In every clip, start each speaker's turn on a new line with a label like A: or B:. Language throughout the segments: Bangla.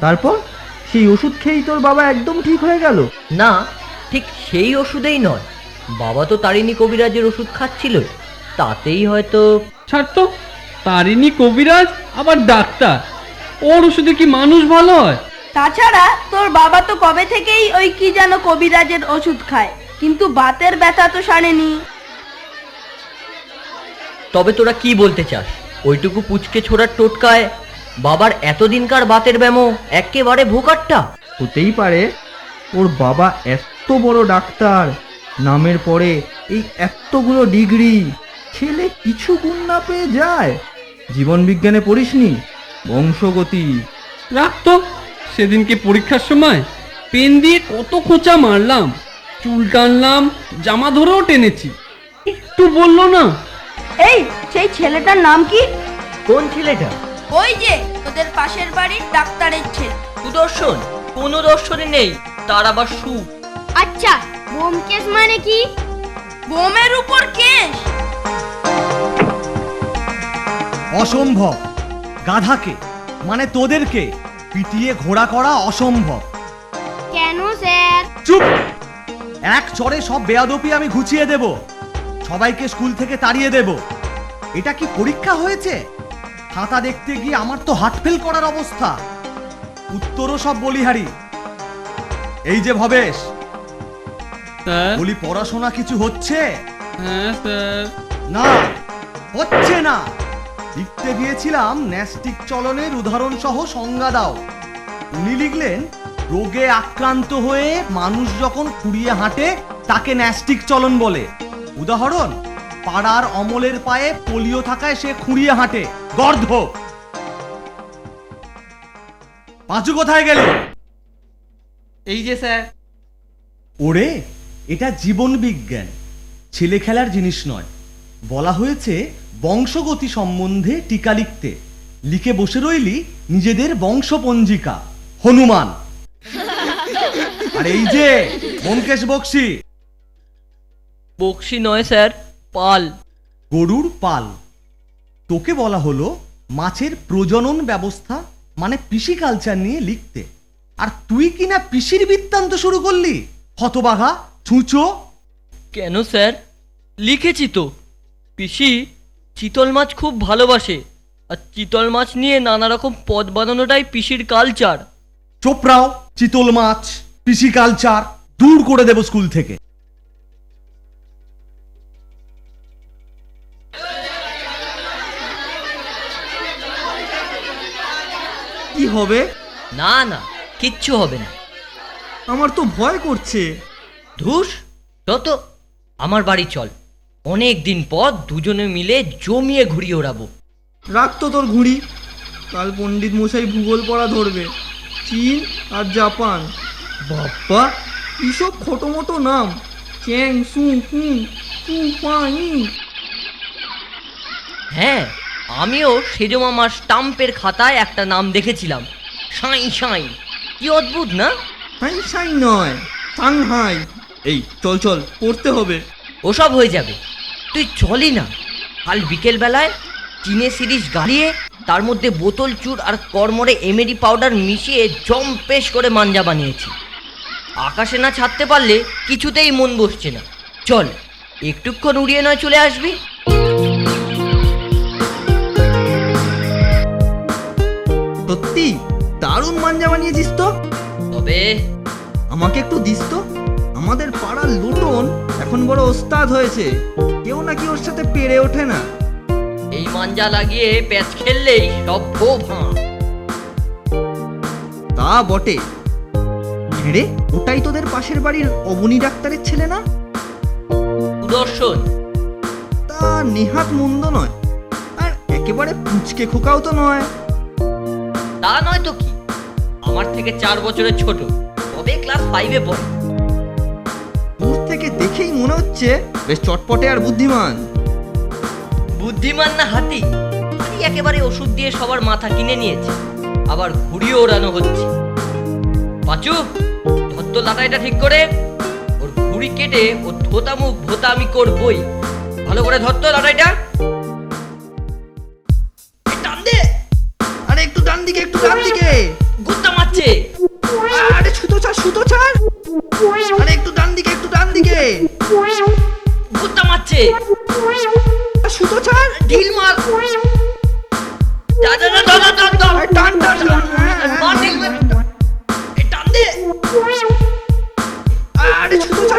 A: তারপর? সেই ওষুধ খেয়েই তোর বাবা একদম ঠিক হয়ে গেল।
B: না ঠিক সেই ওষুধেই নয়। বাবা তো তারিণী কবিরাজের ওষুধ খাচ্ছিল তাতেই হয়তো
C: ছাড় তো তারিণী কবিরাজ আবার ডাক্তার। ওর ওষুধে কি মানুষ ভালো হয়?
D: তাছাড়া তোর বাবা তো কবে থেকেই ওই কি যেন কবিরাজের ওষুধ খায়। কিন্তু বাতের ব্যথা তো সারেনি।
B: তবে তোরা কি বলতে চাস? ওইটুকু পুচকে ছোড়ার টোটকায় বাবার এতদিনকার বাতের ব্যামো একেবারে ভোকাট্টা।
A: হতেই পারে ওর বাবা এত বড় ডাক্তার নামের পরে এই এতগুলো ডিগ্রি ছেলে কিছু গুণ না পেয়ে যায়। জীবন বিজ্ঞানে পড়িসনি বংশগতি।
C: রাখতো সেদিনকে পরীক্ষার সময় পেন দিয়ে কত খোঁচা মারলাম চুল টানলাম জামা ধরেও টেনেছি। একটু বলল না।
D: এই সেই ছেলেটার নাম কি?
B: কোন ছেলেটা?
D: ওই যে তোদের পাশের বাড়ির ডাক্তারের ছেলে।
B: সুদর্শন কোনো দর্শনে নেই তার আবার সু
E: আচ্ছা ব্যোমকেশ মানে কি?
D: বোমের উপর কেশ
F: অসম্ভব। গাধাকে মানে তোদেরকে পিটিয়ে ঘোড়া করা অসম্ভব।
E: কেন স্যার?
F: চুপ! এক চড়ে সব বেয়াদপি আমি ঘুচিয়ে দেব। সবাইকে স্কুল থেকে তাড়িয়ে দেব। এটা কি পরীক্ষা হয়েছে? খাতা দেখতে গিয়ে আমার তো হার্ট ফেল করার অবস্থা। উত্তরও সব বলিহারি। এই যে ভবেশ
C: স্যার।
F: বলি পড়াশোনা কিছু হচ্ছে?
C: হ্যাঁ স্যার।
F: না হচ্ছে না। লিখতে গিয়েছিলাম ন্যাস্টিক চলনের উদাহরণ সহ সংজ্ঞা দাও। উনি লিখলেন রোগে আক্রান্ত হয়ে মানুষ যখন খুঁড়িয়ে হাঁটে তাকে ন্যাস্টিক চলন বলে। উদাহরণ পাড়ার অমলের পায়ে পোলিও থাকায় সে খুঁড়িয়ে হাঁটে। গর্ধ। পাঁচু কোথায় গেল?
C: এই যে স্যার।
F: ওরে এটা জীবন বিজ্ঞান। ছেলে খেলার জিনিস নয়। বলা হয়েছে বংশগতি সম্বন্ধে টিকা লিখতে। লিখে বসে রইলি নিজেদের বংশপঞ্জিকা। হনুমান। আর এই যে বক্সি।
B: বক্সি নয় স্যার। পাল।
F: গরুর পাল। তোকে বলা হলো মাছের প্রজনন ব্যবস্থা মানে পিসি কালচার নিয়ে লিখতে। আর তুই কিনা পিসির বৃত্তান্ত শুরু করলি? হতবাঘা ছুঁচো।
B: কেন স্যার? লিখেছি তো। পিসি চিতল মাছ খুব ভালোবাসে। আর চিতল মাছ নিয়ে নানা রকম পদ বানানোটাই পিসির কালচার
F: চোপড়াও চিতল মাছ পিসি কালচার দূর করে দেব স্কুল থেকে।
A: কি হবে?
B: না না কিচ্ছু হবে না।
A: আমার তো ভয় করছে।
B: ধুস যত আমার বাড়ি চল। অনেক দিন পর দুজনে মিলে জমিয়ে ঘুরিয়ে ওড়াবো।
A: রাখ তো তোর ঘুড়ি। কাল পণ্ডিত মশাই ভূগোল পড়া ধরবে। চীন আর জাপান। বাপ্পা এসব ছোটো মোটো নাম। চ্যাং সু হুম সু পা ইং।
B: আমিও সেজো মামার স্টাম্পের খাতায় একটা নাম দেখেছিলাম। সাই সাই কি অদ্ভুত না?
A: হাই সাই নয় সাংহাই এই চল চল পড়তে হবে।
B: ওসব হয়ে যাবে। তুই চলি না। কাল বিকেলবেলায় চিনে সিরিজ গাড়িয়ে তার মধ্যে বোতল চুর আর কর্মরে এমেডি পাউডার মিশিয়ে জম্পেশ করে মাঞ্জা বানিয়েছি। আকাশে না ছাড়তে পারলে কিছুতেই মন বসছে না। চল একটুক্ষণ উড়িয়ে নয় চলে আসবি।
A: দারুণ মাঞ্জা বানিয়েছিস তো।
B: তবে
A: আমাকে একটু দিস তো। আমাদের পাড়ার লুটন এখন বড় ওস্তাদ হয়েছে। কেউ নাকি ওর সাথে পেরে ওঠে না।
B: এই মাঞ্জা লাগিয়ে প্যাচ খেললেই সব ভো ভাঁ
A: তা বটে। রে ওটাই তোদের পাশের বাড়ির অবনী ডাক্তারের ছেলে না?
B: সুদর্শন।
A: তা নেহাত মন্দ নয়। আর একেবারে পুচকে খোকাও তো নয়।
B: তা নয় তো কি? আমার থেকে চার বছরের ছোট। তবে ক্লাস ফাইভে পড়ে?
A: দূর থেকে দেখেই মনে হচ্ছে বেশ চটপটে আর বুদ্ধিমান।
B: বুদ্ধিমান না হাতি? হাতি একেবারে ওষুধ দিয়ে সবার মাথা কিনে নিয়েছে। আবার ঘুরিয়ে ওড়ানো হচ্ছে। পাচু ধত্ত লাটাইটা ঠিক করে। ওর ঘুড়ি কেটে ওর ধোতা মুখ ভোতা আমি করবই। ভালো করে ধরতো লাটাইটা এই দে।
A: আরে একটু ডান দিকে একটু ডান দিকে।
B: ছাড়
A: সুতো ছাড়।
B: আরে একটু ডান দিকে একটু ডান দিকে। কুত্তা
A: মারছে। সুতো
B: ছাড়। ঢিল মার।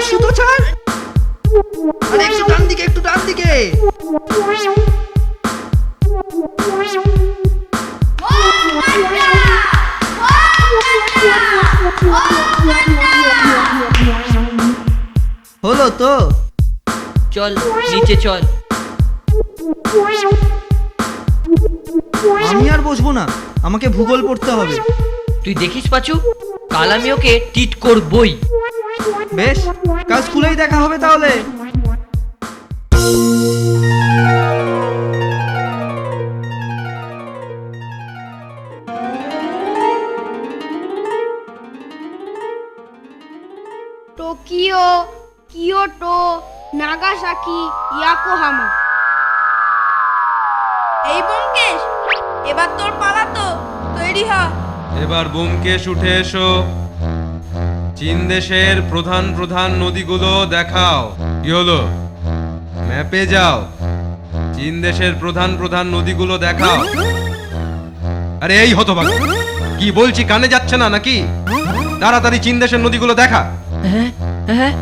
A: সুতো ছাড় একটু ডান দিকে একটু ডান দিকে। হলো তো।
B: চল নিচে চল।
A: আমি আর বসবো না আমাকে ভূগোল পড়তে হবে।
B: তুই দেখিস পাচু কাল আমি ওকে টিট করবই।
A: বেশ কাল স্কুলেই দেখা হবে তাহলে।
E: টোকিও। Kyoto Nagasaki Yokohama.
D: এই ব্যোমকেশ এবার তোর পালা তো তৈরি হ।
G: এবার বোমকেশ উঠে এসো। চীন দেশের প্রধান প্রধান নদীগুলো দেখাও। কি হলো? ম্যাপে যাও। চীন দেশের প্রধান প্রধান নদীগুলো দেখাও। আরে এই হতভাগ কি বলছি কানে যাচ্ছে না নাকি? তাড়াতাড়ি চীন দেশের নদীগুলো দেখা।
B: হ্যাঁ হ্যাঁ।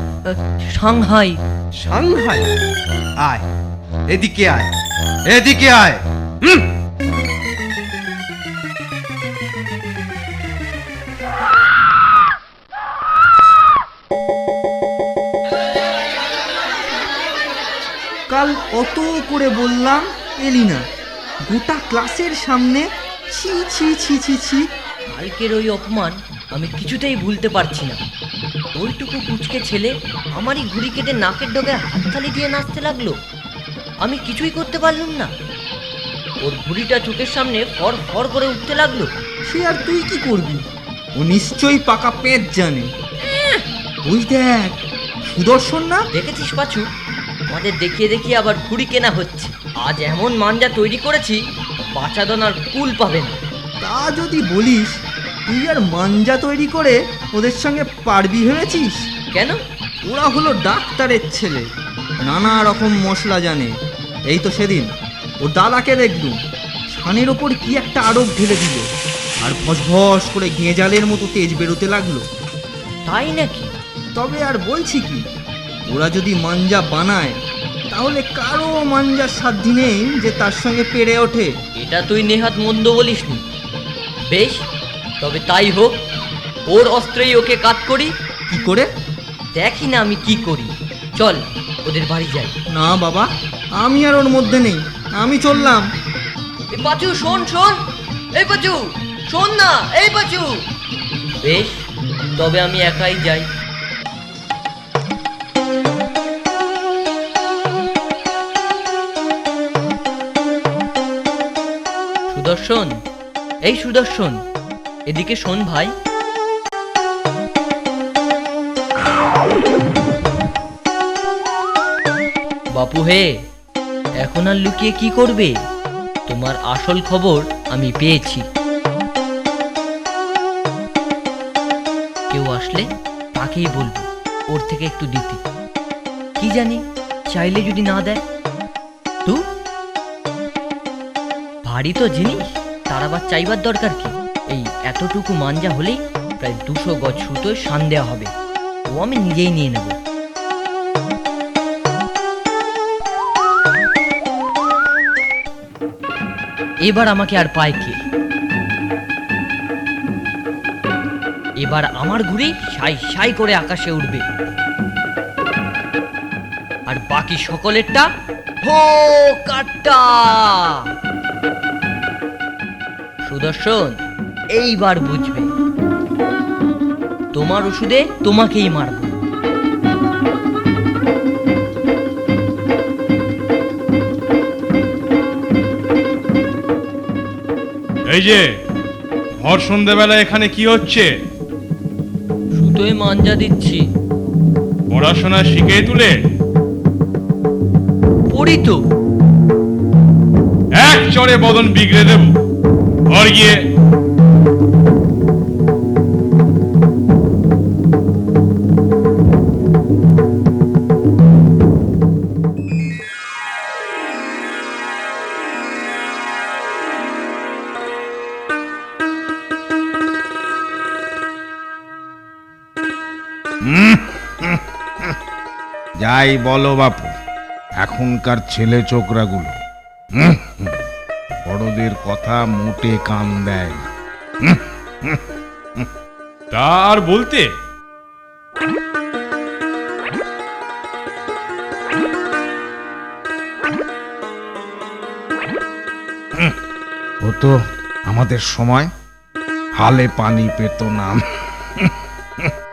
B: সাংহাই।
G: সাংহাই? আয় এদিকে আয় এদিকে আয়। হুম।
A: কাল অত করে বললাম এলি না গোটা ক্লাসের সামনে ছি ছি ছি ছি ছি।
B: কালকের ওই অপমান আমি কিছুতেই ভুলতে পারছি না। ওইটুকু কুচকে ছেলে আমারই ঘুড়ি কেটে নাকের ডগে হাততালি দিয়ে নাচতে লাগল। আমি কিছুই করতে পারলাম না। ওর ঘুড়িটা চোখের সামনে ফর ফর করে উঠতে লাগল।
A: সে আর তুই কি করবি? ও নিশ্চয়ই পাকা পেঁচ জানে। ওই দেখ সুদর্শন না?
B: দেখেছিস পাচু? আমাদের দেখিয়ে দেখিয়ে আবার ঘুড়ি কেনা হচ্ছে। আজ এমন মাঞ্জা তৈরি করেছি বাঁচাদন আর কুল পাবে না।
A: তা যদি বলিস তুই আর মাঞ্জা তৈরি করে ওদের সঙ্গে পারবি ভেবেছিস?
B: কেন?
A: ওরা হলো ডাক্তারের ছেলে নানা রকম মশলা জানে। এই তো সেদিন ও দাদাকে দেখলুম ছানের ওপর কি একটা আরোপ ঢেলে দিল আর ভস করে গেঁজালের মতো তেজ বেরোতে লাগল।
B: তাই নাকি?
A: তবে আর বলছি কি ওরা যদি মাঞ্জা বানায় তাহলে কারও মাঞ্জার সাধ্যি নেই যে তার সঙ্গে পেরে ওঠে।
B: এটা তুই নেহাত মন্দ বলিসনি। বেশ তবে তাই হোক ওর অস্ত্রেই ওকে কাজ করি।
A: কি করে?
B: দেখি না আমি কি করি। চল ওদের বাড়ি যাই।
A: না বাবা আমি আর ওর মধ্যে নেই। আমি চললাম।
B: এ পাচু শোন শোন। এই পাচু শোন না এই পাচু। বেশ তবে আমি একাই যাই। সুদর্শন এই সুদর্শন। এদিকে শোন ভাই। বাপু হে, এখন আর লুকিয়ে কি করবে? তোমার আসল খবর আমি পেয়েছি। কেউ আসলে তাকেই বলব, ওর থেকে একটু দিতে। কি জানি, চাইলে যদি না দেয়। তু? ভারী তো জিনিস তার আবার চাইবার দরকার কি? এই এতটুকু মাঞ্জা হলেই প্রায় দুশো গজ সুতোয় সান দেওয়া হবে। ও আমি নিজেই নিয়ে নেব। এবার আমাকে আর পায় কে? এবার আমার ঘুড়ি সাই সাই করে আকাশে উঠবে আর বাকি সকলেরটা হো সুদর্শন এইবার বুঝবে। তোমার ওষুধে তোমাকেই মারবো।
H: এই যে ভর সন্ধ্যেবেলা এখানে কি হচ্ছে?
B: সুতোয় মাঞ্জা দিচ্ছি।
H: পড়াশোনা শিখে তুলে?
B: পড়ি তো।
H: এক চড়ে বদন বিগড়ে দেব। ঘর গিয়ে
I: যাই বলো বাপু এখনকার ছেলে হুম, বড়দের কথা মোটে কান দেয় না।
H: তা আর বলতে?
I: হতো আমাদের সময় হালে পানি পেত না।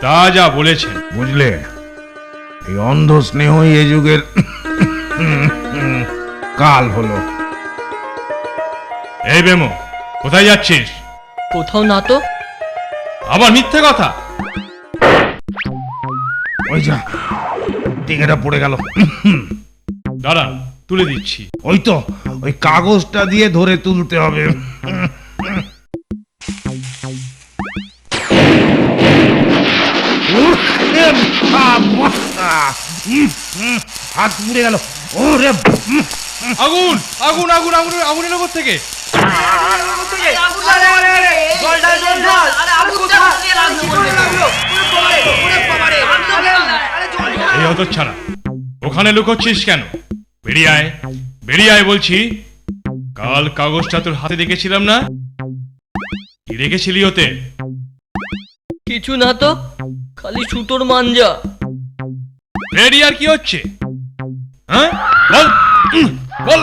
H: তা যা বলেছেন।
I: বুঝলে? এই অন্ধ স্নেহই এ যুগের কাল হলো।
H: এই বেমো কোথায় যাচ্ছিস?
B: কোথাও না তো।
H: আবার মিথ্যে কথা?
I: ওই যা টিঙেটা পড়ে গেল।
H: দাঁড়া তুলে দিচ্ছি।
I: ওই তো ওই কাগজটা দিয়ে ধরে তুলতে হবে। হাত পুড়ে গেল। ওরে
H: আগুন আগুন আগুন আগুন আগুনের নগর থেকে এই হতো ছাড়া ওখানে লুকোচ্ছিস কেন? বেরিয়ে আয় বেরিয়ে আয় বলছি কাল কাগজটা তোর হাতে দেখেছিলাম না? কি রেখেছিলি ওতে?
B: কিছু না তো খালি সুতোর মাঞ্জা।
H: রেডি আর কি হচ্ছে? হ্যাঁ? বল। বল।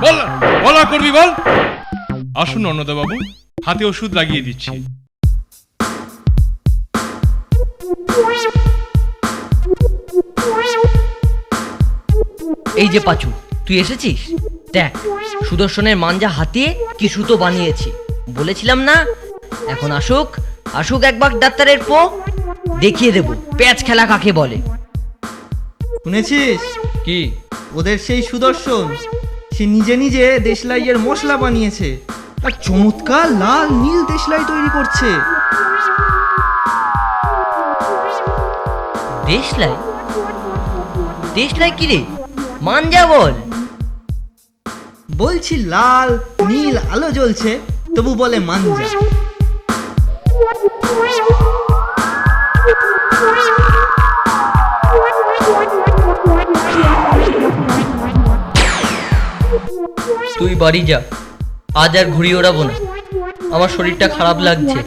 H: বল। বল করবি, বল। আসুন অন্নদা বাবু হাতে ওষুধ লাগিয়ে দিচ্ছি।
B: এই যে পাচু, তুই এসেছিস? দেখ, সুদর্শনের মাঞ্জা হাতিয়ে কি সুতো বানিয়েছি। বলেছিলাম না? এখন আসুক আসুক একবার ডাক্তারের পো। দেখিয়ে দেব। প্যাচ খেলা কাকে বলে?
A: শুনেছিস?
B: কি?
A: ওদের সেই সুদর্শন সে নিজে নিজে দেশলাইয়ের মশলা বানিয়েছে। আর চমৎকার লাল নীল দেশলাই তৈরি করছে।
B: দেশলাই? দেশলাই কি রে? মাঞ্জা বল।
A: বলছি লাল নীল আলো জ্বলছে তবু বলে মাঞ্জা।
B: তুই বাড়ি যা আজ আর ঘুরি ওড়াবো না আমার শরীরটা খারাপ লাগছে.